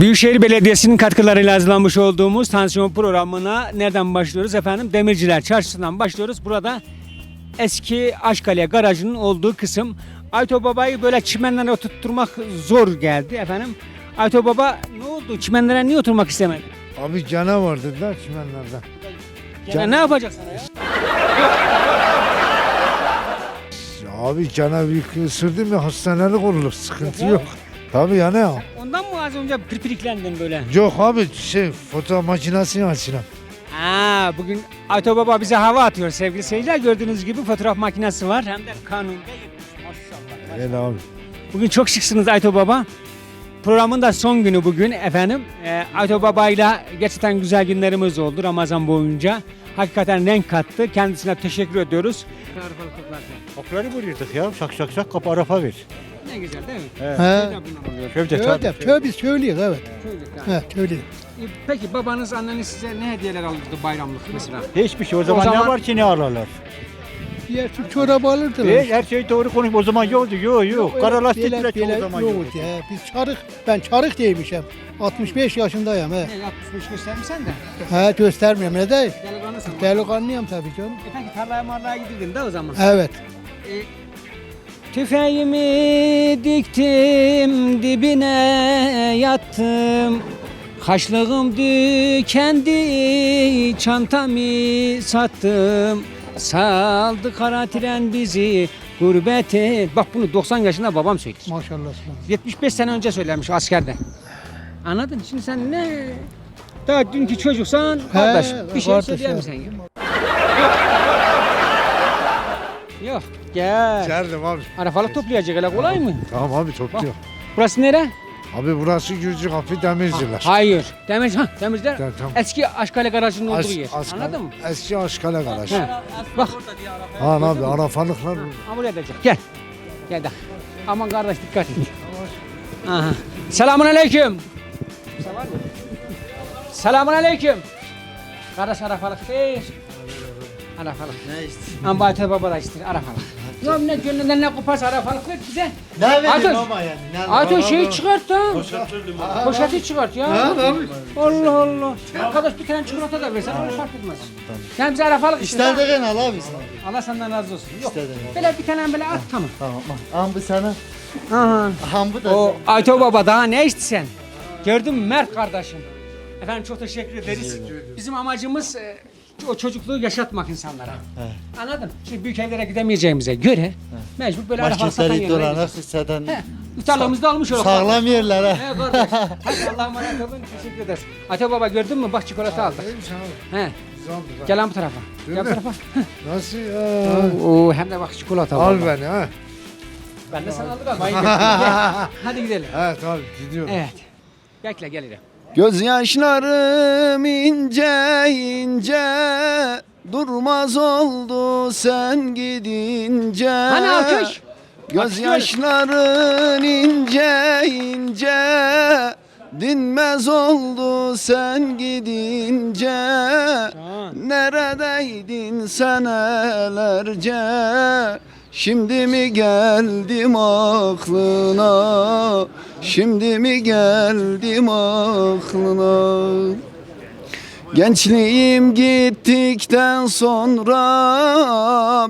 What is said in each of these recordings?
Büyükşehir Belediyesi'nin katkılarıyla hazırlanmış olduğumuz tansiyon programına nereden başlıyoruz efendim? Demirciler Çarşısı'ndan başlıyoruz. Burada eski Aşkale garajının olduğu kısım. Ayto Baba'yı böyle çimenlere oturtturmak zor geldi efendim. Ayto Baba ne oldu? Çimenlere niye oturmak istemedi? Abi cana vardı da çimenlerde. Yani ne yapacak sana ya? Abi cana bir ısırdı mı hastanelik olur sıkıntı Yok yok. Tabii ya ne ya? Ondan mı az önce pirpiriklendin böyle? Yok abi şey fotoğraf makinesini açacağım. Ha, bugün Ayto Baba bize hava atıyor sevgili seyirciler. Gördüğünüz gibi fotoğraf makinesi var. Hem de kanunda yetmiş. Maşallah. Gel abi. Bugün çok şıksınız Ayto Baba. Programın da son günü bugün efendim. Ee, Ayto Baba'yla gerçekten güzel günlerimiz oldu Ramazan boyunca. Hakikaten renk kattı. Kendisine teşekkür ediyoruz. Okları vuruyorduk ya. Şak şak şak kapı arafa ver. Ne güzel değil mi? Evet. He. Öyle, tabii. öyle biz söylüyoruz evet. He, söylüyoruz. E, Peki babanız anneniz size ne hediyeler alırdı bayramlık mesela? Hiçbir şey. O zaman, zaman- ne var ki ne alırlar? Diğer Türk çorabı alırdılar. E, her şey doğru konuş. O zaman yoktu. Yok yok. Kara lastik bile- o zaman yoktu yoktu. ya. Biz çarık, ben çarık değilmişim. 65 yaşındayım he. Ne 65 göstermişsen de. He göstermiyorum ne değil. Delikanlısın. Delikanlıyım tabii canım. E peki tarlaya marlaya gidirdin de o zaman. Evet. Tüfeğimi diktim dibine yattım Haşlığım dükendi çantamı sattım Saldı kara tren bizi gurbete Bak bunu 90 yaşında babam söyler Maşallah. 75 sene önce söylemiş askerde Anladın? Şimdi sen ne? Daha dünkü çocuksan kardeş bir şey söyleyemezsin ya Yok gel Geldim abi. Arafalık toplayacak öyle kolay mı? Tamam abi topluyor. Burası nere? Abi burası Gürcü Kapı Demirciler. Hayır. Demir, ha, demirciler Tamam, tamam. eski Aşkale garajının olduğu As- yer. Askale- Anladın mı? Eski Aşkale garaj. He. Bak. Ha abi arafalıklar. Da gel. Gel. Gel de. Aman kardeş dikkat et. Aha. Selamun aleyküm. Selamun aleyküm. Kardeş arafalık değil. Arafalık. Ne istiyorsun? Ambaytı baba da ister arafalık. Ya ne gönlünden ne koparsa arafalık ver bize. Ne vereyim ama yani? Ne Ayto şeyi çıkart da. Poşeti çıkart ya. Allah Allah. Arkadaş bir tane çikolata da versen onu fark etmez. Sen bize arafalık işte. İstediğin al abi sen. Allah senden razı olsun. Yok. İstediğin. Böyle bir tane böyle at tamam. Tamam. Am bu sana. Aha. Am bu da. O Ayto Baba daha ne içti sen? Gördün mü Mert kardeşim? Efendim çok teşekkür ederiz. Bizim amacımız e, o çocukluğu yaşatmak insanlara. Anladın? Şimdi büyük evlere gidemeyeceğimize göre mecbur böyle arafalık satan Marketleri yerlere dolanır gideceğiz. hisseden. He, Tarlamızda almış olalım. Sağlam yerlere. He kardeş. Hadi Allah'a emanet olun. Teşekkür ederiz. Ayto Baba gördün mü? Bak çikolata aldık. He. Gel lan bu tarafa. Gel bu tarafa. Nasıl ya? Oo, hem de bak çikolata var. Al beni ha. Ben de sana aldık ama. Hadi gidelim. Evet abi gidiyorum. Evet. Bekle gelirim. Gözyaşlarım ince ince Durmaz oldu sen gidince. Hani alkış? Gözyaşların ince ince Dinmez oldu sen gidince. Neredeydin senelerce Şimdi mi geldim aklına? Şimdi mi geldim aklına? Gençliğim gittikten sonra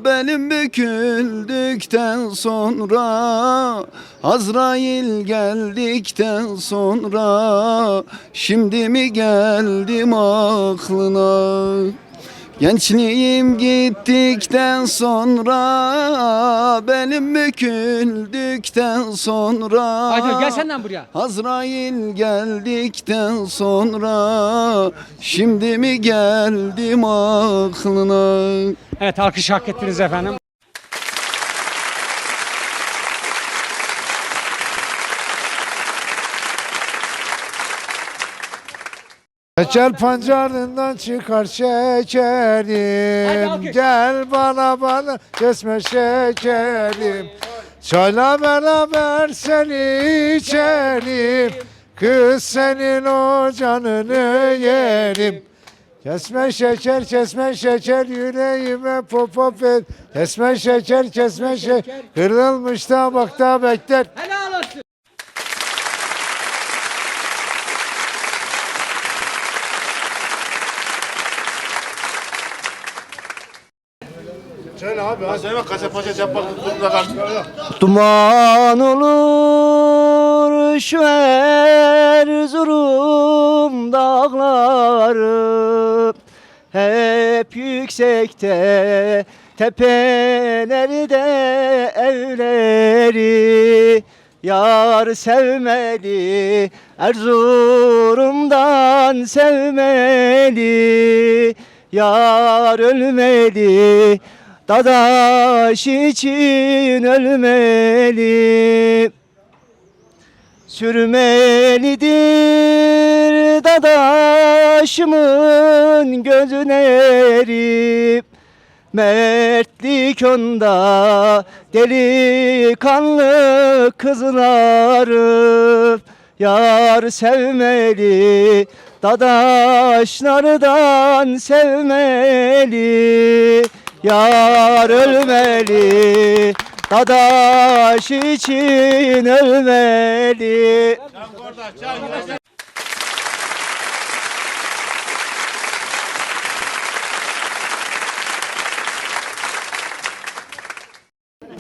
Belim büküldükten sonra Azrail geldikten sonra Şimdi mi geldim aklına Gençliğim gittikten sonra Belim büküldükten sonra Ayto gel senden buraya. Azrail geldikten sonra Şimdi mi geldim aklına Evet alkış hak ettiniz efendim. Şeker pancarından çıkar şekerim. Gel bana bana kesme şekerim. Çayla beraber seni içerim. Kız senin o canını yerim. Kesme şeker kesme şeker yüreğime pop pop et. Kesme şeker kesme şeker. Kırılmış tabakta bekler. Helal olsun. Duman olur şu Erzurum dağları. Hep yüksekte tepelerde evleri. Yar sevmeli Erzurum'dan sevmeli. Yar ölmeli Dadaş için ölmeli Sürmelidir dadaşımın gözüne erip Mertlik onda delikanlı kızları Yar sevmeli dadaşlardan sevmeli Yar ölmeli Dadaş için ölmeli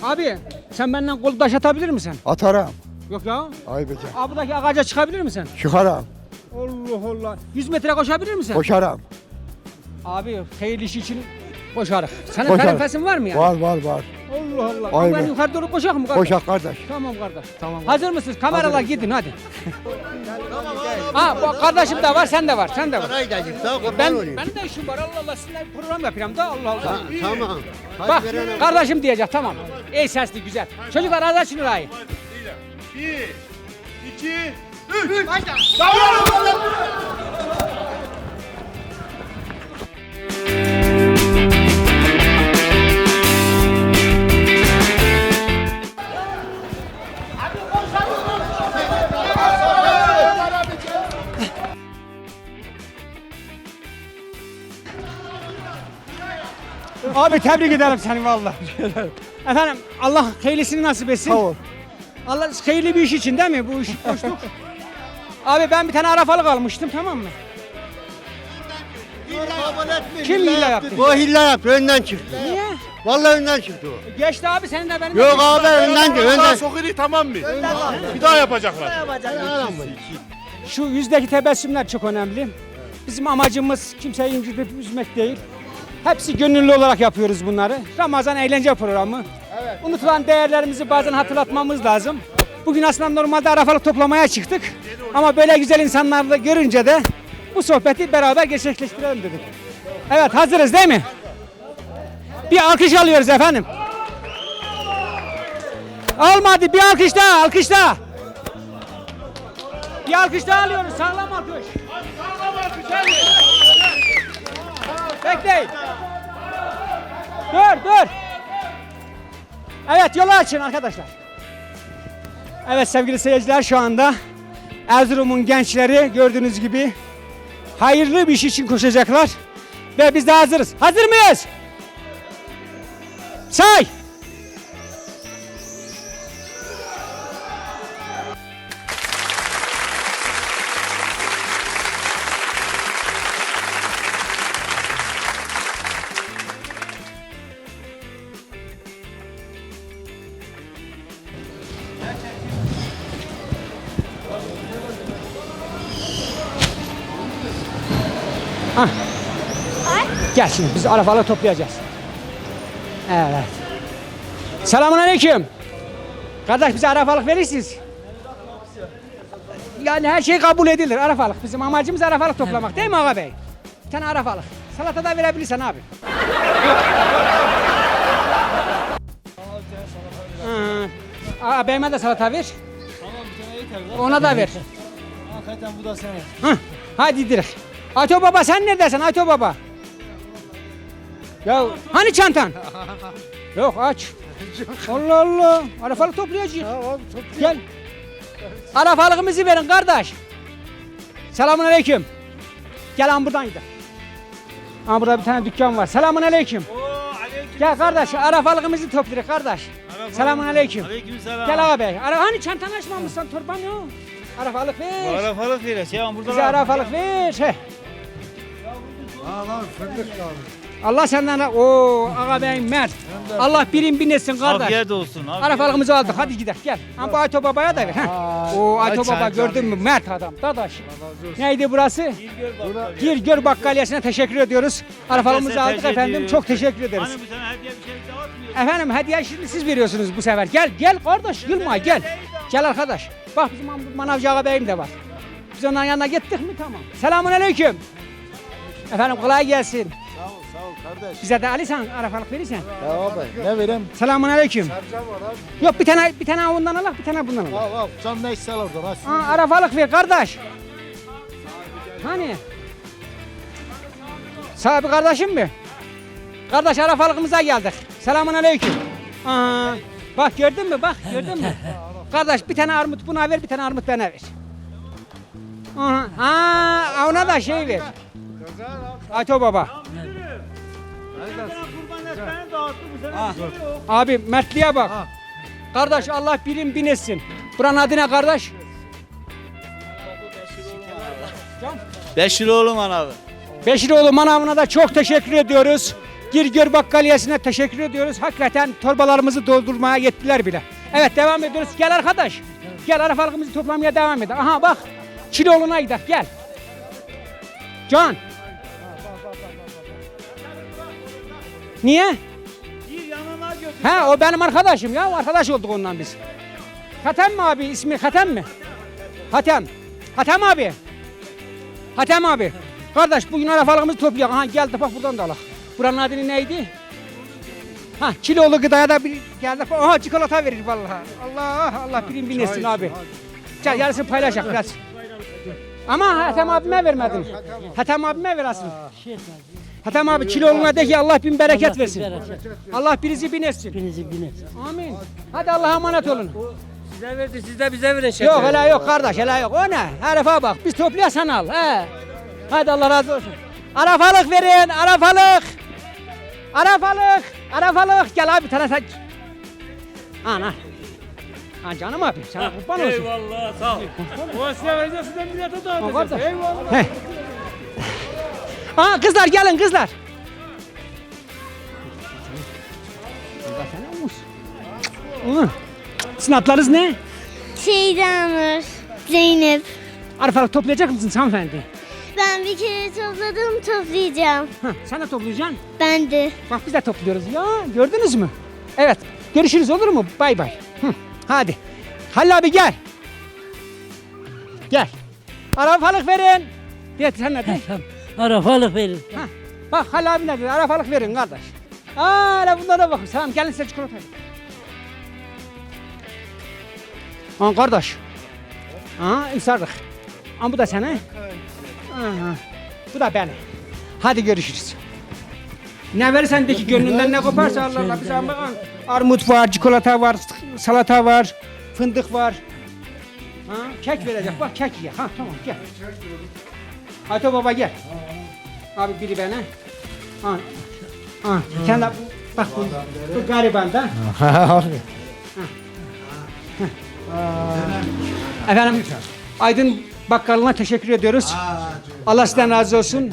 Abi sen benden kol taş atabilir misin? Atarım. Yok ya. Ay bece. Abudaki ağaca çıkabilir misin? Çıkarım. Allah Allah. 100 metre koşabilir misin? Koşarım. Abi hayırlı iş için koşarız. Senin Koşarım. tarifesin var mı ya? Var var var. Allah Allah. Ay Ben be. yukarı doğru koşak mı kardeş? Koşak kardeş. Tamam kardeş. Tamam. Hazır mısınız? Kameralar gidin hadi. ha bu kardeşim de var, sen de var, sen de var. Ben ben de işim var. Allah Allah sizinle bir program yapıyorum da Allah Allah. Tamam Bak kardeşim diyecek tamam. İyi sesli güzel. Çocuklar hadi açın orayı. Abi tebrik ederim seni vallahi. Efendim Allah hayırlısını nasip etsin. Sağ ol. Allah hayırlı bir iş için değil mi bu iş koştuk? Abi ben bir tane arafalık almıştım tamam mı? Kim hile yaptı? Bu hile yaptı önden çıktı. Niye? Vallahi önden çıktı o. Geçti abi senin de benim. de Yok geçti. abi önden de önden. Sokiri tamam mı? Bir daha yapacaklar. Şu yüzdeki tebessümler çok önemli. Bizim amacımız kimseyi incitip üzmek değil. Hepsi gönüllü olarak yapıyoruz bunları. Ramazan eğlence programı. Unutulan değerlerimizi bazen hatırlatmamız lazım. Bugün aslında normalde arafalık toplamaya çıktık. Ama böyle güzel insanları da görünce de bu sohbeti beraber gerçekleştirelim dedik. Evet hazırız değil mi? Bir alkış alıyoruz efendim. Olmadı bir alkış daha alkış daha. Bir alkış daha alıyoruz. Sağlam alkış. Bekleyin. Dur dur. Evet yolu açın arkadaşlar. Evet sevgili seyirciler şu anda Erzurum'un gençleri gördüğünüz gibi hayırlı bir iş için koşacaklar. Ve biz de hazırız. Hazır mıyız? Say. Gel şimdi biz arafaları toplayacağız. Evet. Selamun aleyküm. Kardeş bize arafalık verirsiniz. Yani her şey kabul edilir arafalık. Bizim amacımız arafalık toplamak değil mi ağa bey? Bir tane arafalık. Salata da verebilirsen abi. Aa, beyime de salata ver. Ona da ver. Hakikaten bu da senin. Hah, hadi direkt. Ayto baba sen neredesin Ayto baba? Ya hani çantan? Yok aç. Allah Allah. Arafalık toplayacağız. Gel. Arafalığımızı verin kardeş. Selamun aleyküm. Gel an buradan gidelim. Ha burada bir tane dükkan var. Selamun aleyküm. Gel kardeş arafalığımızı toplayalım kardeş. Selamun aleyküm. Aleykümselam. Gel abi. Ara, hani çantanı açmamışsın torban yok. Arafalık ver. Arafalık veres ya burada. Bize arafalık ver. He. Lan fındık kaldı. Allah senden o ağa beyim Mert. Allah birin bin etsin kardeş. Afiyet olsun. Afiyet Arafalıkımızı aldık. Hadi gidelim gel. Ama bu Ayto Baba'ya da ver. Ha. O Ayto Baba gördün mü? Mert adam. Dadaş. Neydi burası? Girgör Bakkaliyesi'ne teşekkür ediyoruz. Arafalığımızı aldık efendim. Çok teşekkür ederiz. Hani bu sene hediye bir şey dağıtmıyorsun. Efendim hediye şimdi siz veriyorsunuz bu sefer. Gel gel kardeş yılma gel. Gel arkadaş. Bak bizim Manavcı Ağa Bey'im de var. Biz onların yanına gittik mi tamam. Selamun aleyküm. Efendim kolay gelsin. Sağ ol sağ ol kardeş. Bize de Ali sen arafalık verirsen. Ya abi ne vereyim? Selamun aleyküm. Sercan var abi. Yok bir tane bir tane ondan al bir tane bundan al. Al al sen ne ister oradan. Aa, arafalık ver kardeş. Hani? Sahibi kardeşim mi? Kardeş arafalıkımıza geldik. Selamun aleyküm. Aa, bak gördün mü bak gördün mü? kardeş bir tane armut buna ver bir tane armut bana ver. Aha, aa, ona da şey ver. Ayto baba. Yok. Abi mertliğe bak. Kardeş Allah birin bin etsin. Buranın adı ne kardeş? Beşir oğlum abi. Beşiroğlu manavına da çok teşekkür ediyoruz. Girgör Bakkaliyesi'ne teşekkür ediyoruz. Hakikaten torbalarımızı doldurmaya yettiler bile. Evet devam ediyoruz. Gel arkadaş. Gel arafalıkımızı toplamaya devam edelim. Aha bak. Çiloğlu'na gidelim. Gel. Can. Niye? Bir yanına götür. He o benim arkadaşım ya. Arkadaş olduk ondan biz. Hatem mi abi? ismi Hatem mi? Hatem. Hatem abi. Hatem abi. Kardeş bugün arafalığımızı toplayalım. Ha geldi bak buradan da alak. Buranın adı neydi? Ha kilolu gıdaya da bir geldik. Aha çikolata verir vallahi. Allah Allah birin bin etsin abi. Gel yarısını paylaşak biraz. Ama Hatem abime vermedin. Hatem abime ver aslında. Hatem abi kiloluğuna de ki Allah bin bereket versin. Allah birinizi bin etsin. Hepinizi bin etsin. Amin. Hadi Allah'a emanet olun. Size verdi, siz de bize verin Yok hele yok kardeş hele yok. O ne? Herife bak. Biz toplayasan al. He. Hadi Allah razı olsun. Arafalık verin. Arafalık. Arafalık. Arafalık. Gel abi tane sen. Ana. Ha canım abi sana kurban olsun. Eyvallah sağ ol. O size vereceğiz size millete dağıtacağız. Eyvallah. He. Aa kızlar gelin kızlar. Ulan. Sizin adlarınız ne? Şeydanur, Zeynep. Arafalık toplayacak mısınız hanımefendi? Ben bir kere topladım, toplayacağım. Ha, sen de toplayacaksın. Ben de. Bak biz de topluyoruz ya. Gördünüz mü? Evet. Görüşürüz olur mu? Bay bay. Hı, hadi. Halil abi gel. Gel. Arafalık verin. Diye sen diyorsun? Arafalık verin. Ha, Bak Halil abi ne diyor? Arafalık verin kardeş. Aa hele bunlara bak. Tamam gelin size çikolata. Aa kardeş. Aa ifsardık. Aa bu da sana. Aha. Bu da benim. Hadi görüşürüz. Ne verirsen de ki gönlünden ne koparsa Allah Allah. Bize bakın. Armut var, çikolata var, salata var, fındık var. Ha, kek verecek. Bak kek ye. Ha tamam gel. Hadi baba gel. Abi biri bana. Ha. Ha. Sen de bu- bak bu, bu gariban da. abi. Efendim Aydın Bakkalına teşekkür ediyoruz. Allah sizden razı olsun.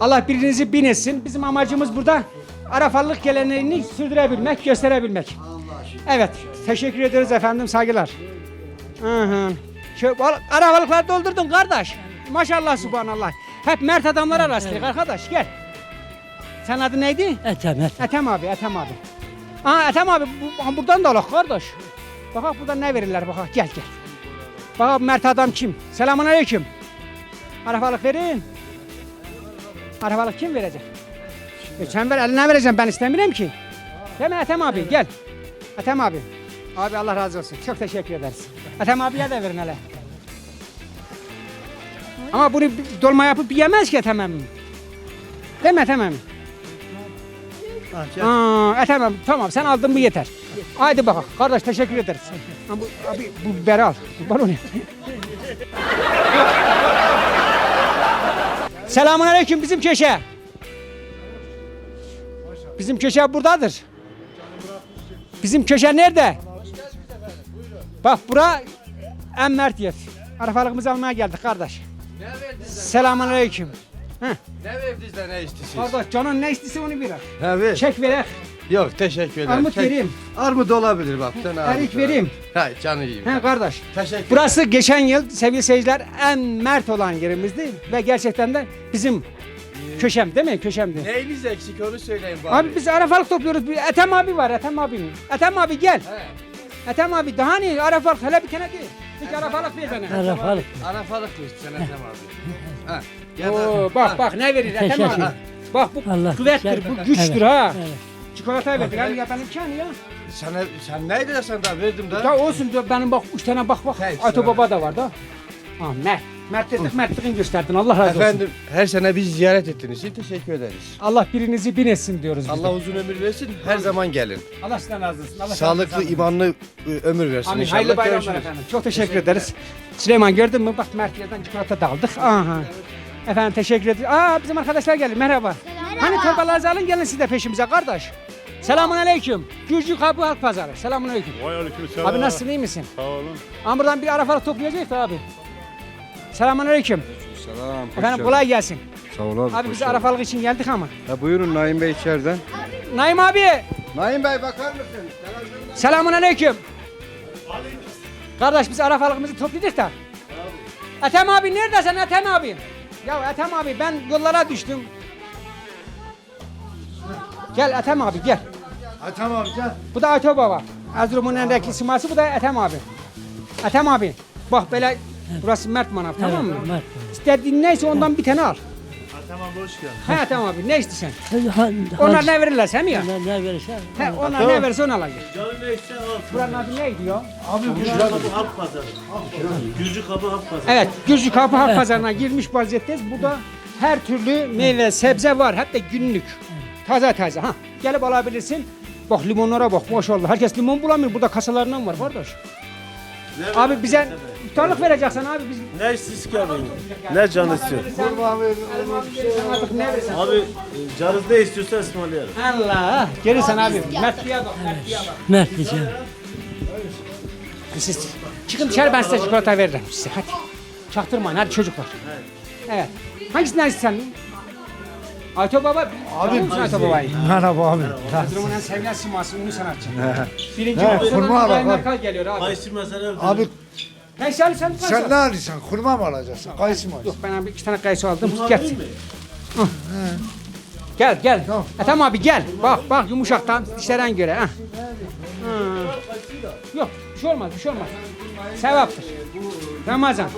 Allah birinizi bin etsin. Bizim amacımız burada Arafallık geleneğini sürdürebilmek, gösterebilmek. Evet, teşekkür ediyoruz efendim, saygılar. Hı hı. Şu Arafalıkları doldurdun kardeş. Maşallah subhanallah. Hep mert adamlara rastladık arkadaş gel. Sen adı neydi? Etem etem. Ethem abi, Ethem abi. Aa Ethem abi bu, buradan da alak kardeş. Bak buradan ne verirler bak gel gel. Bak Mert adam kim? Selamun aleyküm. Arafalık verin. Arafalık kim verecek? E sen ver eline vereceğim ben istemiyorum ki. Değil mi Ethem abi gel. Ethem abi. Abi Allah razı olsun. Çok teşekkür ederiz. Ethem abiye de verin hele. Ama bunu dolma yapıp yemez ki Ethem emmi. Değil mi Ethem? Aa, e tamam sen aldın mı yeter. Haydi bakalım kardeş teşekkür ederiz. Bu, abi bu biberi al. Kurban olayım. Selamun aleyküm bizim köşe. Bizim köşe buradadır. Bizim köşe nerede? Bak bura en mert yer. Arafalığımızı almaya geldik kardeş. Selamun aleyküm. Ne verdiniz ne istiyorsunuz? Kardeş canın ne istiyorsa onu ver. Evet. Çek verek. Yok teşekkür ederim. Armut Çek- vereyim. Armut olabilir bak. Sen Erik vereyim. Hayır canı yiyeyim. He kardeş. Teşekkür Burası geçen yıl sevgili seyirciler en mert olan yerimizdi ve gerçekten de bizim köşem değil mi? Köşemdi. Neyiniz eksik onu söyleyin bari. Abi biz arafalık topluyoruz. Bir Ethem abi var Ethem abinin. Ethem abi gel. Ethem abi daha ne arafalık hele bir tane değil. Bir arafalık ver bana. Arafalık. Arafalık mı istiyorsun Ethem abi? ha. Gel Oo, bak bak ne verir Ethem Teşekkür. abi. Bak bu Allah kuvvettir, bu güçtür Evet, ha. evet. Çikolata verdik. Hani yapan imkanı ya. Sana, sen neydi de sen daha verdim da? Da olsun da benim bak üç tane bak bak. Ayto var. Baba da var da. Ha Mert. Mert dedik Mertliğini gösterdin. Allah razı olsun. Efendim her sene bizi ziyaret ettiğiniz için teşekkür ederiz. Allah birinizi bin etsin diyoruz biz de. Allah uzun ömür versin. Her zaman gelin. Allah sizden razı olsun. Allah Sağlıklı, sizden razı olsun. imanlı e, ömür versin Amin. inşallah. Hayırlı bayramlar Görüşürüz. efendim. Çok teşekkür ederiz. Süleyman gördün mü? Bak Mert yerden çikolata da aldık. Aha. Efendim teşekkür ederiz. Aa bizim arkadaşlar geldi. Merhaba. Hani torbalarınızı alın gelin siz de peşimize kardeş. Selamun aleyküm. Gürcü Kapı Halk Pazarı. Selamun aleyküm. Vay aleykümselam. Abi nasılsın iyi misin? Sağ olun. Ama buradan bir arafalık toplayacağız da abi. Selamun aleyküm. Selam. Efendim kolay gelsin. Sağ ol abi. Abi biz arafalık için geldik ama. Ha, buyurun Naim Bey içeriden. Naim abi. Naim Bey bakar mısın? Selamun aleyküm. Kardeş biz arafalıkımızı topladık da. Ethem abi neredesin Ethem abi? Ya Ethem abi ben yollara düştüm. Gel Ethem abi gel. Ha tamam gel. Bu da Ayto Baba. Erzurum'un en renkli siması bu da Ethem abi. Ethem abi. Bak böyle burası Mert Manav tamam mı? Mert. İstediğin neyse ondan bir tane al. Tamam hoş geldin. He Ethem abi ne istiyorsun? Onlar Onlar ne verirler sen mi ya? Ne, ne verirsen. He onlar ne verirse onu alacak. Canın ne istersen al. Buranın adı neydi ya? Gürcü kabı halk pazarı. Gürcü kabı halk pazarı. Evet, Gürcü Kapı Halk Pazarı'na girmiş vaziyetteyiz. Burada her türlü meyve, sebze var. Hatta günlük. Taze taze. Ha, gelip alabilirsin. Bak limonlara bak maşallah. Herkes limon bulamıyor. Burada kasalarından var kardeş. Abi bize iftarlık vereceksin abi. Biz Ne istiyorsun ki abi? Ne canı istiyor? artık ne verirsen. Abi e, canınız ne istiyorsa ısmarlayalım. Allah. Gelirsen abi. Mertliğe bak. Mertliğe bak. Mert diyeceğim. Siz çıkın dışarı ben size çikolata veririm size. Hadi. Çaktırmayın hadi çocuklar. Evet. Hangisinden istersen? Ayto Baba. Abi Ayto Baba'yı. Merhaba abi. Erzurum'un en sevilen siması ünlü sanatçı. Birinci He, Mısır'dan kurma İbrahim Erkal geliyor abi. Kayısı mesela. Abi Kayısı al sen sen ne alırsan? Kurma mı alacaksın? Kayısı mı Yok alacaksın? ben abi iki tane kayısı aldım. Gel. Gel gel. Tamam. E, tamam abi gel. Bak bak yumuşaktan dişlerden göre. Ha. Yok bir şey olmaz bir şey olmaz. Sevaptır. Ramazan.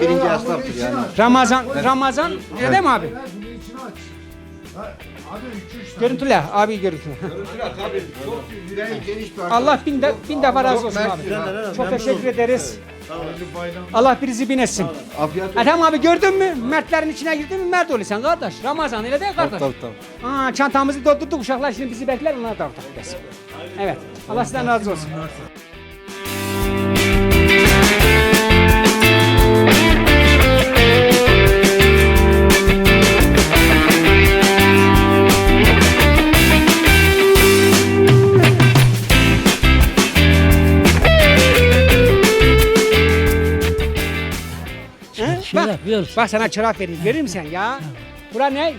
Birinci esnaftır yani. Ramazan. Ramazan. Öyle mi abi? Görüntüle abi görüntüle. Allah bin, de, bin defa razı olsun abi. Çok teşekkür ederiz. Allah birinizi bin etsin. Ethem abi gördün mü? Mertlerin içine girdin mi? Mert ol sen kardeş. Ramazan öyle değil kardeş. Tabii tabii. Aa, çantamızı doldurduk uşaklar şimdi bizi bekler onlara da ortak. Evet. Allah sizden razı olsun. Bak, sana çorap vereyim. Verir misin ya? Bura ne?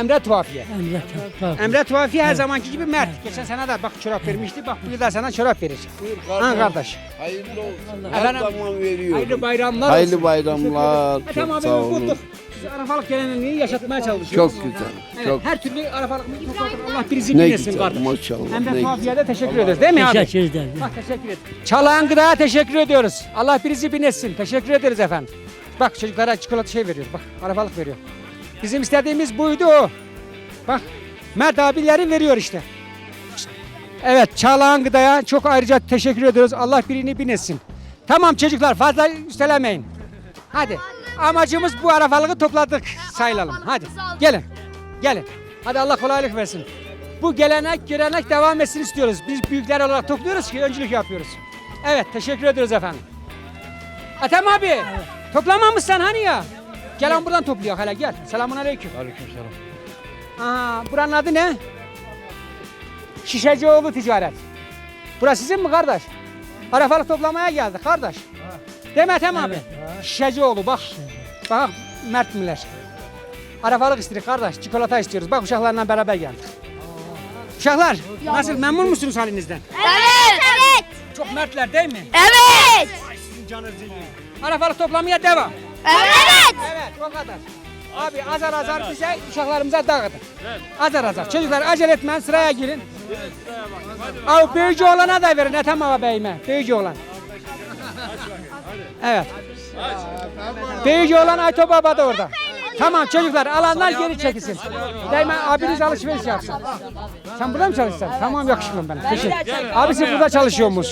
Emre Tuhafiye. Emre Toprak. Emre Tuhafiye her zamanki gibi Mert. Geçen sene de bak çorap vermişti. Bak bu yıl da sana çorap verecek. Ha kardeş. Hayırlı olsun. Efendim, zaman veriyorum. hayırlı bayramlar Hayırlı olsun. bayramlar. E, tamam Çok sağ abi olun. bulduk. Siz Arafalık geleneğini yaşatmaya çalışıyoruz. Çok güzel. Evet, Çok her türlü Arafalık'ımızı topladık. Allah bizi ne dinlesin güzel. kardeş. Maşallah. Emre Ne Tuhafiye'ye de teşekkür ederiz değil mi abi? Teşekkür ederim. Bak teşekkür ederim. Çalağan Gıda'ya teşekkür ediyoruz. Allah birisi binetsin. Teşekkür ederiz efendim. Bak çocuklara çikolata şey veriyor. Bak arabalık veriyor. Bizim istediğimiz buydu o. Bak Mert abileri veriyor işte. Evet Çağlayan Gıda'ya çok ayrıca teşekkür ediyoruz. Allah birini binetsin. Tamam çocuklar fazla üstelemeyin. Hadi. Amacımız bu arabalığı topladık sayılalım. Hadi gelin. Gelin. Hadi Allah kolaylık versin. Bu gelenek, görenek devam etsin istiyoruz. Biz büyükler olarak topluyoruz ki öncülük yapıyoruz. Evet, teşekkür ediyoruz efendim. Atem abi, toplamamışsın hani ya? Gel lan buradan topluyor hele gel. Selamun aleyküm. Aleyküm selam. Aa, buranın adı ne? Şişecioğlu Ticaret. Burası sizin mi kardeş? Arafalık toplamaya geldik kardeş. Değil mi Ethem abi? Şişecioğlu bak. Bak Mert Miller. Arafalık istedik kardeş. Çikolata istiyoruz. Bak uşaklarla beraber geldik. Uşaklar nasıl memnun musunuz halinizden? Evet. Evet. Çok mertler değil mi? Evet. Sizin canınızı yiyin. Arafalık toplamaya devam. Evet. Evet o kadar. Abi azar azar bize uşaklarımıza dağıtın. Azar azar. Çocuklar acele etmeyin sıraya girin. Abi büyücü oğlana da verin Ethem Ağa Bey'ime. Büyücü oğlan. Evet. Büyücü olan Ayto Baba da orada. Tamam çocuklar alanlar geri çekilsin. Değme abiniz alışveriş yapsın. Sen burada mı çalışacaksın? Tamam yakışıklım benim. Teşekkür. Abisi burada çalışıyormuş.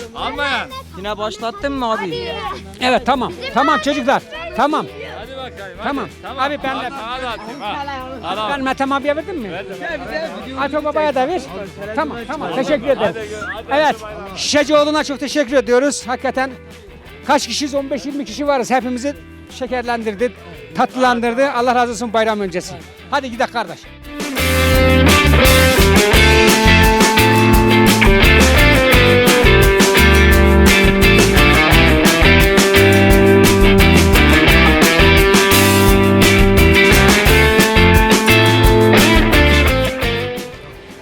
Yine başlattın mı abi? Evet tamam. Tamam çocuklar. Tamam. Tamam. Abi ben de ben Metem abiye verdim mi? Ayto babaya da ver. Tamam tamam teşekkür ederim. Evet Şişecioğlu'na çok teşekkür ediyoruz. Hakikaten kaç kişiyiz 15-20 kişi varız. Hepimizi şekerlendirdi, tatlılandırdı. Allah razı olsun bayram öncesi. Hadi gidelim kardeş.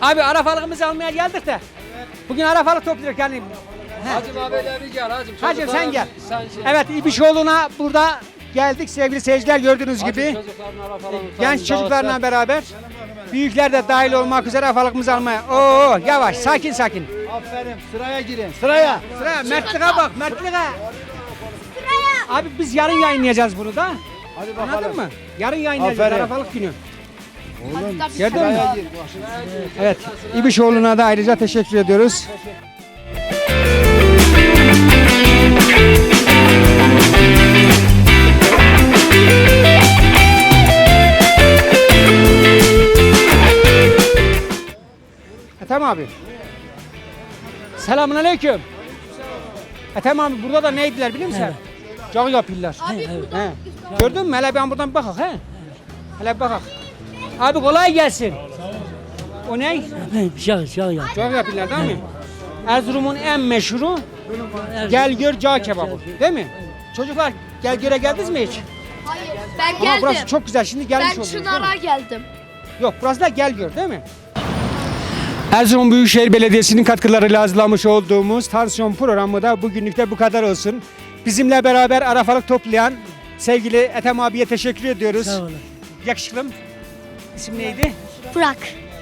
Abi arafalıkımızı almaya geldik de. Bugün arafalık topluyoruz yani. Hacım abileri gel hacım. Hacım sen gel. Evet İbişoğlu'na burada geldik sevgili seyirciler gördüğünüz gibi. Genç çocuklarla beraber. Büyükler de dahil olmak üzere arafalıkımızı almaya. Oo yavaş sakin sakin. Aferin sıraya girin sıraya. Sıraya mertliğe bak mertliğe. Abi biz yarın yayınlayacağız bunu da. Hadi Anladın mı? Yarın yayınlayacağız Aferin. arafalık günü. Gördün mü? Evet. İbişoğlu'na da ayrıca teşekkür ediyoruz. Ethem abi. Selamun aleyküm. Ethem abi burada da neydiler biliyor musun? Cağ yapıyorlar. He. Gördün mü? Hele ben buradan bir bakak he. Hele bir bakak. Abi kolay gelsin. O ne? Şaka şaka ya. Cağ yapıyorlar değil mi? Erzurum'un en meşhuru gel gör cağ kebabı. Değil mi? Çocuklar gel göre geldiniz mi hiç? Hayır. Ben Ama geldim. burası çok güzel. Şimdi gelmiş ben değil mi? Çınar'a geldim. Yok burası da gel gör değil mi? Erzurum Büyükşehir Belediyesi'nin katkılarıyla hazırlamış olduğumuz tansiyon programı da bugünlük de bu kadar olsun. Bizimle beraber arafalık toplayan sevgili Ethem abiye teşekkür ediyoruz. Sağ olun. Yakışıklım. İsim neydi? Burak.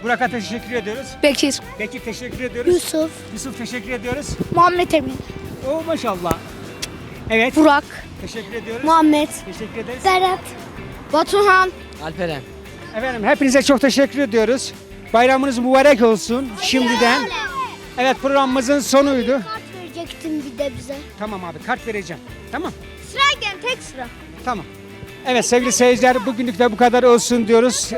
Burak'a teşekkür ediyoruz. Bekir. Bekir teşekkür ediyoruz. Yusuf. Yusuf teşekkür ediyoruz. Muhammed Emin. Oo maşallah. Evet. Burak. Teşekkür ediyoruz. Muhammed. Teşekkür ederiz. Berat. Batuhan. Alperen. Efendim hepinize çok teşekkür ediyoruz. Bayramınız mübarek olsun şimdiden. Evet programımızın sonuydu. Kart verecektin bir de bize. Tamam abi kart vereceğim. Tamam. Sıra gel tek sıra. Tamam. Evet sevgili seyirciler bugünlük de bu kadar olsun diyoruz.